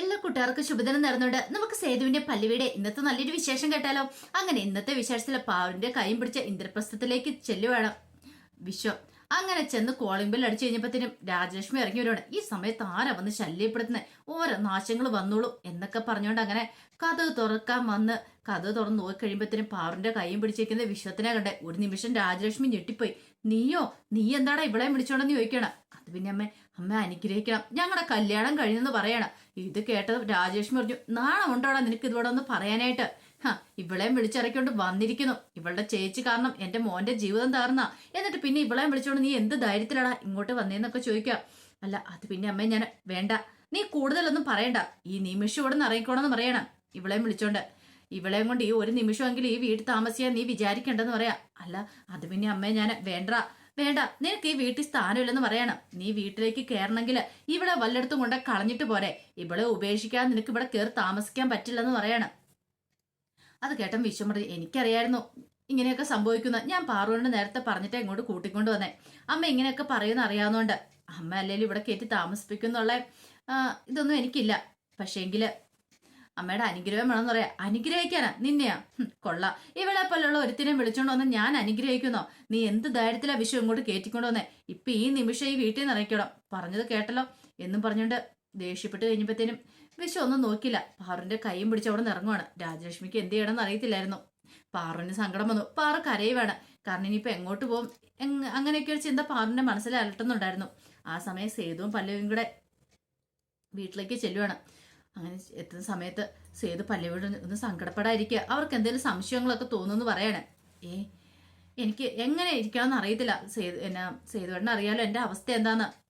എല്ലാ കൂട്ടുകാർക്ക് ശുഭദിനം നേർന്നുകൊണ്ട് നമുക്ക് സേതുവിന്റെ പല്ലുവിടെ ഇന്നത്തെ നല്ലൊരു വിശേഷം കേട്ടാലോ? അങ്ങനെ ഇന്നത്തെ വിശേഷത്തിലെ പാവിന്റെ കൈയും പിടിച്ച ഇന്ദ്രപ്രസ്ഥത്തിലേക്ക് ചെല്ലുവാണ് വിശ്വം. അങ്ങനെ ചെന്ന് കോളിംഗ് ബെൽ അടിച്ചു കഴിഞ്ഞപ്പോഴത്തേനും രാജലക്ഷ്മി ഇറങ്ങി വരുവാണ്. ഈ സമയത്ത് ആരാ വന്ന് ശല്യപ്പെടുത്തുന്നത് ഓരോ നാശങ്ങൾ വന്നോളൂ എന്നൊക്കെ പറഞ്ഞുകൊണ്ട് അങ്ങനെ കഥ തുറക്കാൻ വന്ന് കഥ തുറന്ന് നോക്കി കഴിയുമ്പോഴത്തേനും പാറിന്റെ കൈയും പിടിച്ചിരിക്കുന്ന വിശ്വത്തിനെ കണ്ടേ ഒരു നിമിഷം രാജലക്ഷ്മി ഞെട്ടിപ്പോയി. നീയോ? നീ എന്താടാ ഇവളെയും വിളിച്ചോണ്ടെന്ന് ചോദിക്കണം അത് പിന്നെ അമ്മ അമ്മ അനുഗ്രഹിക്കണം. ഞങ്ങളുടെ കല്യാണം കഴിഞ്ഞെന്ന് പറയണം. ഇത് കേട്ടത് രാജേഷ് പറഞ്ഞു നാണം ഉണ്ടോടാ നിനക്ക് ഇതോടെ ഒന്ന് പറയാനായിട്ട്? ഹാ ഇവളെയും വിളിച്ചിറക്കിക്കൊണ്ട് വന്നിരിക്കുന്നു. ഇവളുടെ ചേച്ചി കാരണം എന്റെ മോന്റെ ജീവിതം തകർന്ന. എന്നിട്ട് പിന്നെ ഇവളെയും വിളിച്ചോണ്ട് നീ എന്ത് ധൈര്യത്തിലാടാ ഇങ്ങോട്ട് വന്നേന്നൊക്കെ ചോദിക്കാം. അല്ല അത് പിന്നെ അമ്മ ഞാൻ വേണ്ട. നീ കൂടുതലൊന്നും പറയണ്ട. ഈ നിമിഷം ഇവിടെ നിന്ന് ഇറങ്ങിക്കോണെന്ന് പറയണം ഇവളെയും വിളിച്ചോണ്ട്. ഇവളെയും കൊണ്ട് ഈ ഒരു നിമിഷമെങ്കിലും ഈ വീട്ടിൽ താമസിക്കാൻ നീ വിചാരിക്കണ്ടെന്ന് പറയാം. അല്ല അത് പിന്നെ അമ്മേ ഞാൻ വേണ്ട വേണ്ട നിനക്ക് ഈ വീട്ടിൽ സ്ഥാനമില്ലെന്ന് പറയണം. നീ വീട്ടിലേക്ക് കയറണമെങ്കിൽ ഇവിടെ വല്ലയിടത്തും കൊണ്ട് കളഞ്ഞിട്ട് പോരെ. ഇവിടെ ഉപേക്ഷിക്കാൻ നിനക്ക് ഇവിടെ കയറി താമസിക്കാൻ പറ്റില്ലെന്ന് പറയണം. അത് കേട്ടം വിശ്വം എനിക്കറിയായിരുന്നു ഇങ്ങനെയൊക്കെ സംഭവിക്കുന്ന ഞാൻ പാറുവിനോട് നേരത്തെ പറഞ്ഞിട്ട് ഇങ്ങോട്ട് കൂട്ടിക്കൊണ്ട് വന്നേ. അമ്മ ഇങ്ങനെയൊക്കെ പറയുന്ന അറിയാവുന്നതുകൊണ്ട്. അമ്മ അല്ലെങ്കിൽ ഇവിടെ കയറ്റി താമസിപ്പിക്കുന്നുള്ള ഇതൊന്നും എനിക്കില്ല. പക്ഷേങ്കിൽ അമ്മയുടെ അനുഗ്രഹം വേണമെന്ന് പറയാ. അനുഗ്രഹിക്കാനാ. നിന്നെയാ. കൊള്ള. ഇവളെ പോലെയുള്ള ഒരുത്തിനെ വിളിച്ചോണ്ട് വന്ന് ഞാൻ അനുഗ്രഹിക്കുന്നോ? നീ എന്ത് ധൈര്യത്തിലാ വിഷു ഇങ്ങോട്ട് കയറ്റിക്കൊണ്ട് വന്നേ ഇപ്പൊ ഈ നിമിഷം ഈ വീട്ടിൽ നിന്ന് ഇറക്കിക്കണം പറഞ്ഞത് കേട്ടല്ലോ എന്നും പറഞ്ഞുകൊണ്ട് ദേഷ്യപ്പെട്ട് കഴിഞ്ഞപ്പോഴത്തേനും വിഷു ഒന്നും നോക്കില്ല പാറുവിന്റെ കൈയും പിടിച്ച് അവിടെ നിന്ന് ഇറങ്ങുവാണ്. രാജലക്ഷ്മിക്ക് എന്ത് ചെയ്യണമെന്ന് അറിയത്തില്ലായിരുന്നു. പാറുവിന് സങ്കടം വന്നു. പാറു കരയുവാണ്. കാരണം ഇനിയിപ്പോ എങ്ങോട്ട് പോകും? അങ്ങനെയൊക്കെ ഒരു ചിന്ത പാറുവിന്റെ മനസ്സിൽ അലട്ടുന്നുണ്ടായിരുന്നു. ആ സമയം സേതുവും പല്ലവിയും കൂടെ വീട്ടിലേക്ക് ചെല്ലുവാണ്. അങ്ങനെ എത്തുന്ന സമയത്ത് സേതു പല്ലവിയോട് ഒന്ന് സങ്കടപ്പെടാതിരിക്കുക. അവർക്ക് എന്തെങ്കിലും സംശയങ്ങളൊക്കെ തോന്നുന്നു പറയണേ. ഏ എനിക്ക് എങ്ങനെ ഇരിക്കാമെന്ന് അറിയത്തില്ല. സേതു എന്നാ സേതുവേട്ടൻ അറിയാലോ എന്റെ അവസ്ഥ എന്താന്ന്.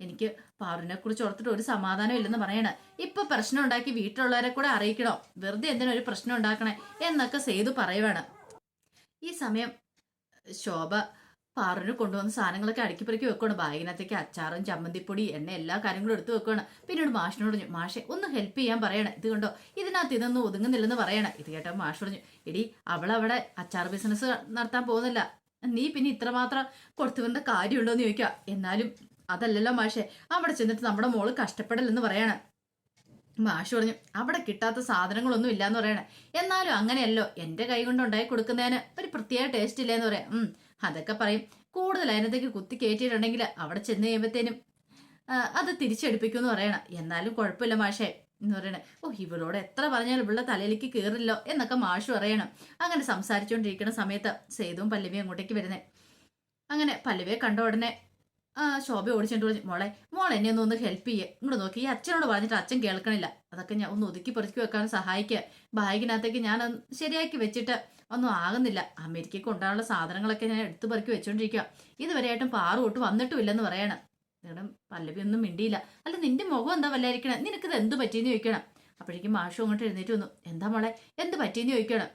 എനിക്ക് പാറുവിനെ കുറിച്ച് ഓർത്തിട്ട് ഒരു സമാധാനം ഇല്ലെന്ന് പറയണേ. ഇപ്പൊ പ്രശ്നം ഉണ്ടാക്കി വീട്ടിലുള്ളവരെ കൂടെ അറിയിക്കണോ? വെറുതെ എന്തിനാ ഒരു പ്രശ്നം ഉണ്ടാക്കണേ? എന്നൊക്കെ സേതു പറയുവാണ്. ഈ സമയം ശോഭ പാറിന് കൊണ്ടുവന്ന സാധനങ്ങളൊക്കെ അടുക്കി പെറുക്കി വെക്കണം ബാഗിനകത്തേക്ക് അച്ചാറും ചമ്മന്തിപ്പൊടി എണ്ണ എല്ലാ കാര്യങ്ങളും എടുത്തു വെക്കണം പിന്നീട് മാഷിനോട് പറഞ്ഞു മാഷെ ഒന്ന് ഹെൽപ്പ് ചെയ്യാൻ പറയണം. ഇത് കണ്ടോ? ഇതിനകത്ത് ഇതൊന്നും ഒതുങ്ങുന്നില്ലെന്ന് പറയണം. ഇത് കേട്ടോ മാഷ് പറഞ്ഞു എടി അവളവിടെ അച്ചാർ ബിസിനസ് നടത്താൻ പോകുന്നില്ല. നീ പിന്നെ ഇത്രമാത്രം കൊടുത്തു വരേണ്ട കാര്യമുണ്ടോ എന്ന് ചോദിക്കുക. എന്നാലും അതല്ലല്ലോ മാഷെ അവിടെ ചെന്നിട്ട് നമ്മുടെ മോൾ കഷ്ടപ്പെടലെന്ന് പറയണം. മാഷ് പറഞ്ഞു അവിടെ കിട്ടാത്ത സാധനങ്ങളൊന്നും ഇല്ലാന്ന് പറയണേ. എന്നാലും അങ്ങനെയല്ലോ എന്റെ കൈ കൊണ്ട് ഉണ്ടാക്കി കൊടുക്കുന്നതിന് ഒരു പ്രത്യേക ടേസ്റ്റ് ഇല്ലെന്ന് പറയാം. അതൊക്കെ പറയും. കൂടുതൽ അതിനകത്തേക്ക് കുത്തി കയറ്റിയിട്ടുണ്ടെങ്കിൽ അവിടെ ചെന്ന് കഴിയുമ്പോഴത്തേനും ആ, അത് തിരിച്ചെടുപ്പിക്കുമെന്ന് പറയണം. എന്നാലും കുഴപ്പമില്ല മാഷേ എന്ന് പറയണേ. ഓ ഇവളോട് എത്ര പറഞ്ഞാലും ഇവളുടെ തലയിലേക്ക് കയറില്ലോ എന്നൊക്കെ മാഷ് പറയണം. അങ്ങനെ സംസാരിച്ചുകൊണ്ടിരിക്കുന്ന സമയത്ത് സേതുവും പല്ലവിയും അങ്ങോട്ടേക്ക് വരുന്നേ. അങ്ങനെ പല്ലവിയെ കണ്ട ഉടനെ ശോഭ ഓടിച്ചിട്ട് പറഞ്ഞു മോളെ മോൾ എന്നെ ഒന്ന് ഒന്ന് ഹെൽപ്പ് ചെയ്യേ. ഇങ്ങോട്ട് നോക്കി ഈ അച്ഛനോട് പറഞ്ഞിട്ട് അച്ഛൻ കേൾക്കണില്ല. അതൊക്കെ ഞാൻ ഒന്ന് ഒതുക്കി പെറുക്കി വെക്കാൻ സഹായിക്കുക ബാഗിനകത്തേക്ക് ഞാൻ ശരിയാക്കി വെച്ചിട്ട് ഒന്നും ആകുന്നില്ല. അമേരിക്കയ്ക്ക് കൊണ്ടുപോകാനുള്ള സാധനങ്ങളൊക്കെ ഞാൻ എടുത്തു പെറുക്കി വെച്ചോണ്ടിരിക്കുക ഇതുവരെയായിട്ടും പാറു തൊട്ട് വന്നിട്ടുമില്ലെന്ന് പറയണം. നിങ്ങളുടെ പല്ലവി ഒന്നും മിണ്ടിയില്ല. അല്ല നിന്റെ മുഖം എന്താ വല്ലായിരിക്കണേ? നിനക്കിത് എന്ത് പറ്റിയെന്ന് ചോദിക്കണം. അപ്പോഴേക്കും മാഷു അങ്ങോട്ട് എഴുന്നേറ്റ് വന്നു. എന്താ മോളെ എന്ത് പറ്റിയെന്ന് ചോദിക്കണം?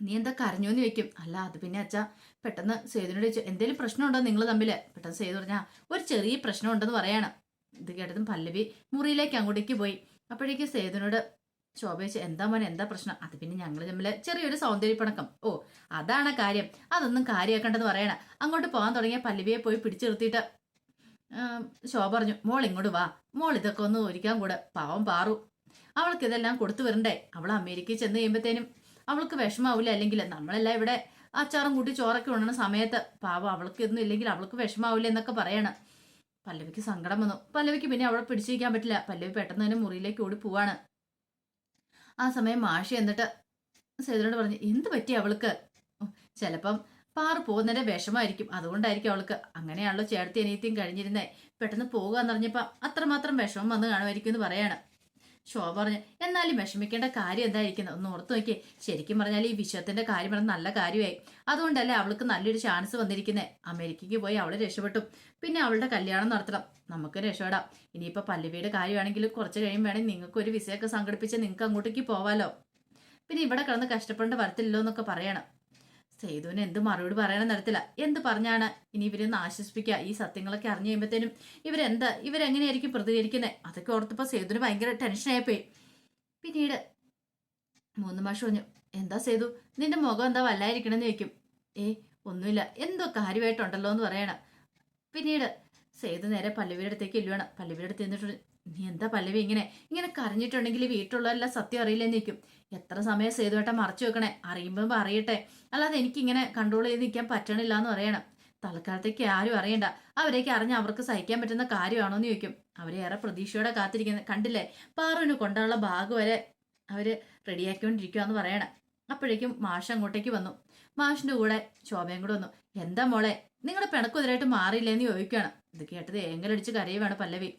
നീ എന്താ കരഞ്ഞു എന്ന് ചോദിക്കും. അല്ല അത് പിന്നെ അച്ഛാ പെട്ടെന്ന് സേതുവിനോട് ചോദിച്ചു എന്തെങ്കിലും പ്രശ്നമുണ്ടോ നിങ്ങൾ തമ്മിൽ പെട്ടെന്ന് സേതു പറഞ്ഞാൽ ഒരു ചെറിയ പ്രശ്നം ഉണ്ടെന്ന് പറയണം. ഇത് കേട്ടതും പല്ലവി മുറിയിലേക്ക് അങ്ങോട്ടേക്ക് പോയി. അപ്പോഴേക്ക് സേതുവിനോട് ശോഭ ചോദിച്ചു എന്താ മോനെ എന്താ പ്രശ്നം? അത് പിന്നെ ഞങ്ങൾ തമ്മിൽ ചെറിയൊരു സൗന്ദര്യപ്പണക്കം. ഓ അതാണ് കാര്യം. അതൊന്നും കാര്യമാക്കേണ്ടെന്ന് പറയണം. അങ്ങോട്ട് പോകാൻ തുടങ്ങിയ പല്ലവിയെ പോയി പിടിച്ചു നിർത്തിയിട്ട് ശോഭ പറഞ്ഞു മോൾ ഇങ്ങോട്ട് വാ. മോൾ ഇതൊക്കെ ഒന്ന് ഒരുക്കാൻ കൂടെ. പാവം പാറു. അവൾക്ക് ഇതെല്ലാം കൊടുത്തു വരണ്ടേ. അവൾ അമേരിക്കയിൽ ചെന്ന് കഴിയുമ്പോഴത്തേനും അവൾക്ക് വിഷമാവില്ല അല്ലെങ്കിൽ നമ്മളെല്ലാം ഇവിടെ അച്ചാറും കൂട്ടി ചോറൊക്കെ ഉണ്ണുന്ന സമയത്ത് പാവം അവൾക്ക് ഇതൊന്നും ഇല്ലെങ്കിൽ അവൾക്ക് വിഷമാവില്ല എന്നൊക്കെ പറയണം. പല്ലവിക്ക് സങ്കടം വന്നു. പല്ലവിക്ക് പിന്നെ അവളെ പിടിച്ചിരിക്കാൻ പറ്റില്ല. പല്ലവി പെട്ടെന്ന് തന്നെ മുറിയിലേക്ക് ഓടി പോവാണ്. ആ സമയം മാഷി എന്നിട്ട് സേതുനോട് പറഞ്ഞു എന്ത് പറ്റി അവൾക്ക്? ചിലപ്പം പാറു പോകുന്നതിന്റെ വിഷമായിരിക്കും. അതുകൊണ്ടായിരിക്കും അവൾക്ക്. അങ്ങനെയാണല്ലോ ചേർത്തി അനിയത്തിയും കഴിഞ്ഞിരുന്നേ. പെട്ടെന്ന് പോകുക എന്നറിഞ്ഞപ്പോ അത്രമാത്രം വിഷമം വന്ന് കാണുമായിരിക്കും എന്ന് പറയാണ്. ശോഭ പറഞ്ഞു. എന്നാലും വിഷമിക്കേണ്ട കാര്യം എന്തായിരിക്കുന്നത് ഒന്ന് ഓർത്ത് നോക്കിയേ ശരിക്കും പറഞ്ഞാൽ ഈ വിശ്വത്തിന്റെ കാര്യം പറഞ്ഞ നല്ല കാര്യമായി. അതുകൊണ്ടല്ലേ അവൾക്ക് നല്ലൊരു ചാൻസ് വന്നിരിക്കുന്നത് അമേരിക്കയ്ക്ക് പോയി അവളെ രക്ഷപ്പെട്ടു. പിന്നെ അവളുടെ കല്യാണം നടത്തണം. നമുക്ക് രക്ഷപ്പെടാം. ഇനിയിപ്പോൾ പല്ലവിയുടെ കാര്യമാണെങ്കിൽ കുറച്ച് കഴിയും വേണമെങ്കിൽ നിങ്ങൾക്ക് ഒരു വിസയൊക്കെ സംഘടിപ്പിച്ച് നിങ്ങൾക്ക് അങ്ങോട്ടേക്ക് പോവാലോ. പിന്നെ ഇവിടെ കിടന്ന് കഷ്ടപ്പെടേണ്ട വരത്തില്ലല്ലോ എന്നൊക്കെ പറയണം. സേതുവിന് എന്ത് മറുപടി പറയണം നടത്തില്ല എന്ത് പറഞ്ഞാണ് ഇനി ഇവരൊന്ന് ആശ്വസിപ്പിക്കുക? ഈ സത്യങ്ങളൊക്കെ അറിഞ്ഞു കഴിയുമ്പോഴത്തേനും ഇവരെന്താ ഇവരെങ്ങനെയായിരിക്കും പ്രതികരിക്കുന്നത് അതൊക്കെ ഓർത്തപ്പോൾ സേതുവിന് ഭയങ്കര ടെൻഷനായിപ്പോയി പിന്നീട് മൂന്ന് മാഷം പറഞ്ഞു എന്താ സേതു നിന്റെ മുഖം എന്താ വല്ലായിരിക്കണമെന്ന് ചോദിക്കും. ഏ ഒന്നുമില്ല. എന്തോ കാര്യമായിട്ടുണ്ടല്ലോ എന്ന് പറയണം. പിന്നീട് സേതു നേരെ പല്ലവിയുടെ അടുത്തേക്ക് ഇല്ലുവാണ് പല്ലവിയുടെ അടുത്ത് നിന്നിട്ട് നീ എന്താ പല്ലവി ഇങ്ങനെ? ഇങ്ങനെ കരഞ്ഞിട്ടുണ്ടെങ്കിൽ വീട്ടിലുള്ളതെല്ലാം സത്യം അറിയില്ലെന്ന് നിൽക്കും എത്ര സമയം സേതുവേട്ട മറച്ചു വെക്കണേ? അറിയുമ്പോൾ അറിയട്ടെ അല്ലാതെ എനിക്കിങ്ങനെ കൺട്രോൾ ചെയ്ത് നിൽക്കാൻ പറ്റണില്ല എന്ന് പറയണം. തൽക്കാലത്തേക്ക് ആരും അറിയണ്ട. അവരേക്ക് അറിഞ്ഞ് അവർക്ക് സഹിക്കാൻ പറ്റുന്ന കാര്യമാണോ എന്ന് ചോദിക്കും. അവരെ ഏറെ പ്രതീക്ഷയോടെ കാത്തിരിക്കുന്നത് കണ്ടില്ലേ? പാറുവിന് കൊണ്ടുള്ള ബാഗ് വരെ അവർ റെഡിയാക്കിക്കൊണ്ടിരിക്കുകയെന്ന് പറയണം. അപ്പോഴേക്കും മാഷ് അങ്ങോട്ടേക്ക് വന്നു. മാഷിന്റെ കൂടെ ശോഭയും കൂടെ വന്നു. എന്താ മോളെ? നിങ്ങളുടെ പിണക്കുതിരായിട്ട് മാറിയില്ലേന്ന് ചോദിക്കുകയാണ് ഇത് കേട്ടത് ഏങ്ങലടിച്ച് കരയുവാണ് പല്ലവി.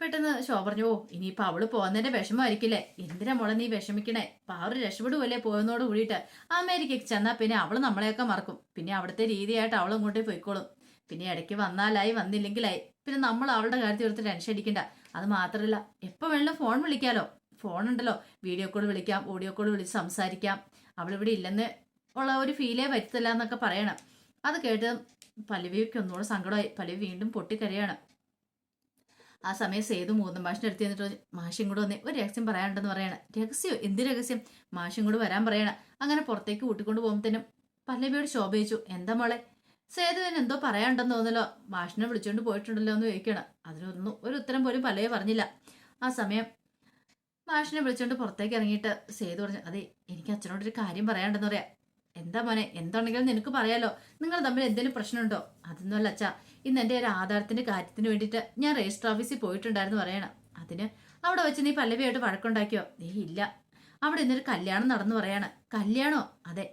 പെട്ടെന്ന് ശോഭ പറഞ്ഞു ഓ ഇനിയിപ്പൊ അവൾ പോകുന്നതിന്റെ വിഷമമായിരിക്കില്ലേ? എന്തിനാ മോളെ നീ വിഷമിക്കണേ? പാറു രക്ഷപ്പെടുവല്ലേ പോയെന്നോട് കൂടിയിട്ട്. അമേരിക്കയ്ക്ക് ചെന്നാൽ പിന്നെ അവൾ നമ്മളെയൊക്കെ മറക്കും. പിന്നെ അവിടുത്തെ രീതിയായിട്ട് അവൾ ഇങ്ങോട്ടേ പോയിക്കോളും. പിന്നെ ഇടയ്ക്ക് വന്നാലായി വന്നില്ലെങ്കിലായി. പിന്നെ നമ്മൾ അവളുടെ കാര്യത്തിൽ ഒരു ടെൻഷൻ അടിക്കണ്ട. അത് മാത്രമല്ല എപ്പോൾ വേണമെങ്കിലും ഫോൺ വിളിക്കാലോ. ഫോൺ ഉണ്ടല്ലോ. വീഡിയോ കോൾ വിളിക്കാം ഓഡിയോ കോൾ വിളിച്ച് സംസാരിക്കാം. അവളിവിടെ ഇല്ലെന്ന് ഉള്ള ഒരു ഫീലേ പറ്റത്തില്ല എന്നൊക്കെ പറയണം. അത് കേട്ട് പല്ലവിക്ക് ഒന്നുകൂടെ സങ്കടമായി. പല്ലവി വീണ്ടും പൊട്ടിക്കരയാണ്. ആ സമയം സേതു മൂന്നും മാഷിന്റെ അടുത്ത് ചെന്നിട്ട് മാഷും കൂടെ വന്നേ ഒരു രഹസ്യം പറയാനുണ്ടെന്ന് പറയണ. രഹസ്യം? എന്ത് രഹസ്യം? മാഷും കൂടെ വരാൻ പറയണ. അങ്ങനെ പുറത്തേക്ക് കൂട്ടിക്കൊണ്ട് തന്നെ പല്ലവിയോട് ശോഭിച്ചു എന്താ മോളെ? സേതുവിന് എന്തോ പറയാനുണ്ടെന്ന് തോന്നലോ മാഷിനെ വിളിച്ചുകൊണ്ട് പോയിട്ടുണ്ടല്ലോ എന്ന് ചോദിക്കണം. അതിനൊന്നും ഒരു ഉത്തരം പോലും പല്ലവി പറഞ്ഞില്ല. ആ സമയം മാഷിനെ വിളിച്ചുകൊണ്ട് പുറത്തേക്ക് ഇറങ്ങിയിട്ട് സേതു പറഞ്ഞു അതെ എനിക്ക് അച്ഛനോടൊരു കാര്യം പറയാനുണ്ടെന്ന് പറയാം. എന്താ മോനെ എന്താണെങ്കിലും നിനക്ക് പറയാലോ. നിങ്ങൾ തമ്മിൽ എന്തെങ്കിലും പ്രശ്നമുണ്ടോ? അതൊന്നുമല്ല അച്ഛാ ഇന്ന് എന്റെ ഒരു ആധാരത്തിന്റെ കാര്യത്തിന് വേണ്ടിയിട്ട് ഞാൻ രജിസ്റ്റർ ഓഫീസിൽ പോയിട്ടുണ്ടായിരുന്നു പറയണം. അതിന് അവിടെ വെച്ച് നീ പല്ലവിയായിട്ട് വഴക്കുണ്ടാക്കിയോ? നീ ഇല്ല. അവിടെ ഇന്നൊരു കല്യാണം നടന്നു പറയാണ്. കല്യാണോ? അതെ.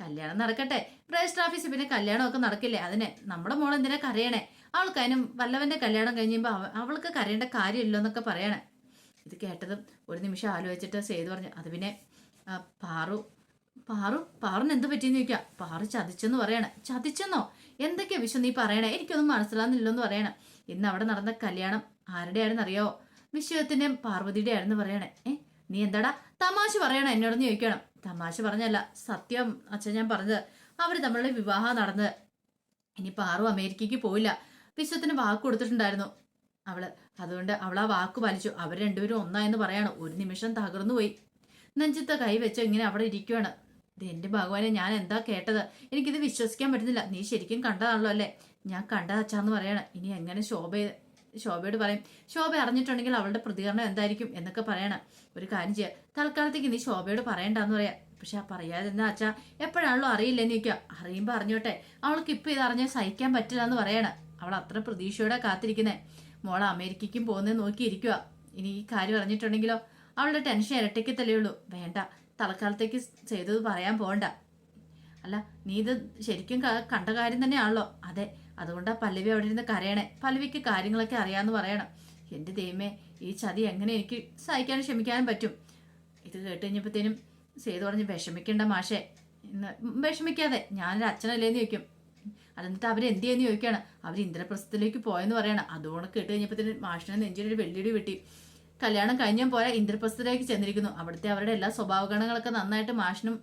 കല്യാണം നടക്കട്ടെ. രജിസ്റ്റർ ഓഫീസിൽ പിന്നെ കല്യാണമൊക്കെ നടക്കില്ലേ? അതിനെ നമ്മുടെ മോൾ എന്തിനാ കരയണേ? അവൾക്ക് വല്ലവന്റെ കല്യാണം കഴിയുമ്പോൾ അവൾക്ക് കരയേണ്ട കാര്യമില്ലോ എന്നൊക്കെ പറയണേ. ഇത് കേട്ടതും ഒരു നിമിഷം ആലോചിച്ചിട്ട് ചെയ്തു പറഞ്ഞു അത് പിന്നെ പാറു പാറു പാറിന് എന്ത് പറ്റിയെന്ന് ചോദിക്കാം? പാറു ചതിച്ചെന്ന് പറയണേ. ചതിച്ചെന്നോ? എന്തൊക്കെയാ വിഷു നീ പറയണേ? എനിക്കൊന്നും മനസ്സിലാകുന്നില്ലെന്ന് പറയണേ. ഇന്ന് അവിടെ നടന്ന കല്യാണം ആരുടെ ആയിരുന്നു അറിയാവോ പാർവതിയുടെ ആയിരുന്നു പറയണേ. ഏ? നീ എന്താടാ തമാശ പറയണേ എന്നോടൊന്ന് ചോദിക്കണം. തമാശ പറഞ്ഞല്ല സത്യം അച്ഛൻ ഞാൻ പറഞ്ഞത്. അവർ തമ്മിലുള്ള വിവാഹം നടന്നത്. ഇനി പാറു അമേരിക്കയ്ക്ക് പോയില്ല. വിശ്വത്തിന് വാക്ക് കൊടുത്തിട്ടുണ്ടായിരുന്നു അവൾ. അതുകൊണ്ട് അവൾ ആ വാക്ക് പാലിച്ചു. അവർ രണ്ടുപേരും ഒന്നായെന്ന് പറയാണ്. ഒരു നിമിഷം തകർന്നു പോയി നെഞ്ചത്തെ കൈ വെച്ച് ഇങ്ങനെ അവിടെ ഇരിക്കുവാണ്. എന്റെ ഭഗവാനെ ഞാൻ എന്താ കേട്ടത്? എനിക്കിത് വിശ്വസിക്കാൻ പറ്റുന്നില്ല. നീ ശരിക്കും കണ്ടതാണല്ലോ അല്ലേ? ഞാൻ കണ്ടതച്ചാന്ന് പറയണം. ഇനി എങ്ങനെ ശോഭ ശോഭയോട് പറയും? ശോഭ അറിഞ്ഞിട്ടുണ്ടെങ്കിൽ അവളുടെ പ്രതികരണം എന്തായിരിക്കും എന്നൊക്കെ പറയണം. ഒരു കാര്യം ചെയ്യാം. തൽക്കാലത്തേക്ക് നീ ശോഭയോട് പറയണ്ടെന്ന് പറയാം. പക്ഷെ ആ പറയാതെന്നാ അച്ഛാ? എപ്പോഴാണല്ലോ അറിയില്ലെന്ന് ചോദിക്കുക അറിയുമ്പോൾ അറിഞ്ഞോട്ടെ. അവൾക്ക് ഇപ്പം ഇത് അറിഞ്ഞാൽ സഹിക്കാൻ പറ്റില്ല എന്ന് പറയണം. അവൾ അത്ര പ്രതീക്ഷയോടെ കാത്തിരിക്കുന്നേ. മോളെ അമേരിക്കയ്ക്കും പോകുന്നത് നോക്കിയിരിക്കുക ഇനി ഈ കാര്യം അറിഞ്ഞിട്ടുണ്ടെങ്കിലോ? അവളുടെ ടെൻഷൻ ഇരട്ടിക്കത്തല്ലേ ഉള്ളൂ. വേണ്ട തൽക്കാലത്തേക്ക് ചെയ്തത് പറയാൻ പോണ്ട അല്ല നീ ഇത് ശരിക്കും കണ്ട കാര്യം തന്നെയാണല്ലോ. അതെ അതുകൊണ്ടാ പല്ലവി അവിടെ ഇരുന്ന് കരയണേ. പല്ലവിക്ക് കാര്യങ്ങളൊക്കെ അറിയാമെന്ന് പറയണം. എന്റെ ദൈവമേ ഈ ചതി എങ്ങനെ എനിക്ക് സഹിക്കാനും ക്ഷമിക്കാനും പറ്റും? ഇത് കേട്ട് കഴിഞ്ഞപ്പോഴത്തേനും സേതു പറഞ്ഞ് വിഷമിക്കണ്ട മാഷേ. വിഷമിക്കാതെ ഞാനൊരു അച്ഛനല്ലേന്ന് ചോദിക്കും. അതെന്നിട്ട് അവരെന്ത് ചെയ്യുന്നു ചോദിക്കുകയാണ്. അവർ ഇന്ദ്രപ്രസ്ഥത്തിലേക്ക് പോയെന്ന് പറയണം. അതുകൊണ്ട് കേട്ട് കഴിഞ്ഞപ്പോഴത്തേനും മാഷിനെ നെഞ്ചിലൊരു വെള്ളിടി വെട്ടി. കല്യാണം കഴിഞ്ഞ പോലെ ഇന്ദ്രപ്രസ്ഥത്തിലേക്ക് ചെന്നിരിക്കുന്നു. അവിടുത്തെ അവരുടെ എല്ലാ സ്വഭാവ ഗണങ്ങളൊക്കെ നന്നായിട്ട് മാഷിനും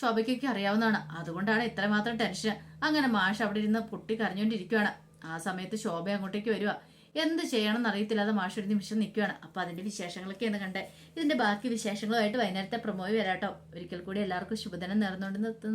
ശോഭയ്ക്കൊക്കെ അറിയാവുന്നതാണ്. അതുകൊണ്ടാണ് ഇത്രമാത്രം ടെൻഷൻ. അങ്ങനെ മാഷ് അവിടെ ഇരുന്ന് പൊട്ടി കരഞ്ഞുകൊണ്ടിരിക്കുകയാണ് ആ സമയത്ത് ശോഭ അങ്ങോട്ടേക്ക് വരിക എന്ത് ചെയ്യണമെന്ന് എന്നറിയത്തില്ലാതെ മാഷ് ഒരു നിമിഷം നിൽക്കുകയാണ് അപ്പൊ അതിന്റെ വിശേഷങ്ങളൊക്കെയാണ് കണ്ടേ. ഇതിന്റെ ബാക്കി വിശേഷങ്ങളുമായിട്ട് വൈകുന്നേരത്തെ പ്രമോയി വരാട്ടോ. ഒരിക്കൽ കൂടി എല്ലാവർക്കും ശുഭദിനം നേർന്നുകൊണ്ട് നിർത്തുന്നു.